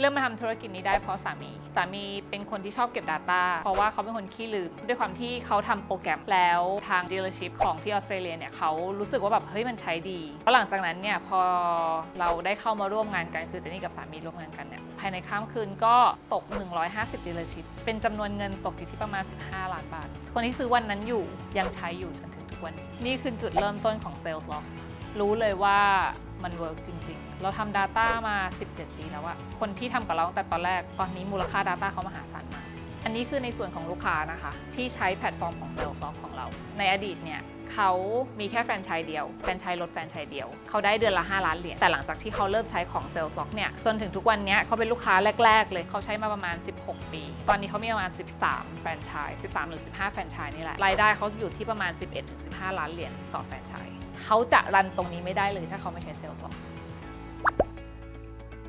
เริ่มมาทำธุรกิจนี้ได้เพราะสามี สามีเป็นคนที่ชอบเก็บ Data เพราะว่าเขาเป็นคนขี้ลืม ด้วยความที่เขาทำโปรแกรมแล้วทาง dealership ของที่ออสเตรเลียเนี่ยเขารู้สึกว่าแบบเฮ้ยมันใช้ดีแล้วหลังจากนั้นเนี่ยพอเราได้เข้ามาร่วมงานกันคือเจนนี่กับสามีร่วมงานกันเนี่ยภายในข้ามคืนก็ตก 150 dealership เป็นจำนวนเงินตกอยู่ที่ประมาณ 15 ล้านบาท คนที่ซื้อวันนั้นอยู่ยังใช้อยู่จนถึงทุกวันนี้นี่คือจุดเริ่มต้นของ Sales Lock รู้เลยว่ามันเวิร์กจริง ๆ เราทำ Data มา 17 ปีแล้วอะคนที่ทำกับเราตั้งแต่ตอนแรก ตอนนี้มูลค่า Data เขามหาศาลมาก อันนี้คือในส่วนของลูกค้านะคะ ที่ใช้แพลตฟอร์มของ Salesforce ของเรา ในอดีตเนี่ย เขามีแค่แฟรนไชส์เดียว แฟรนไชส์รถแฟรนไชส์เดียว เขาได้เดือนละ 5 ล้านเหรียญ แต่หลังจากที่เขาเริ่มใช้ของเซลล์ล็อกเนี่ย จนถึงทุกวันนี้เขาเป็นลูกค้าแรก ๆ เลย เขาใช้มาประมาณ 16 ปี ตอนนี้เขามีประมาณ 13 แฟรนไชส์ 13 หรือ 15 แฟรนไชส์นี่แหละ รายได้เขาอยู่ที่ประมาณ 11-15 ล้านเหรียญต่อแฟรนไชส์ เขาจะรันตรงนี้ไม่ได้เลยถ้าเขาไม่ใช้เซลล์ล็อก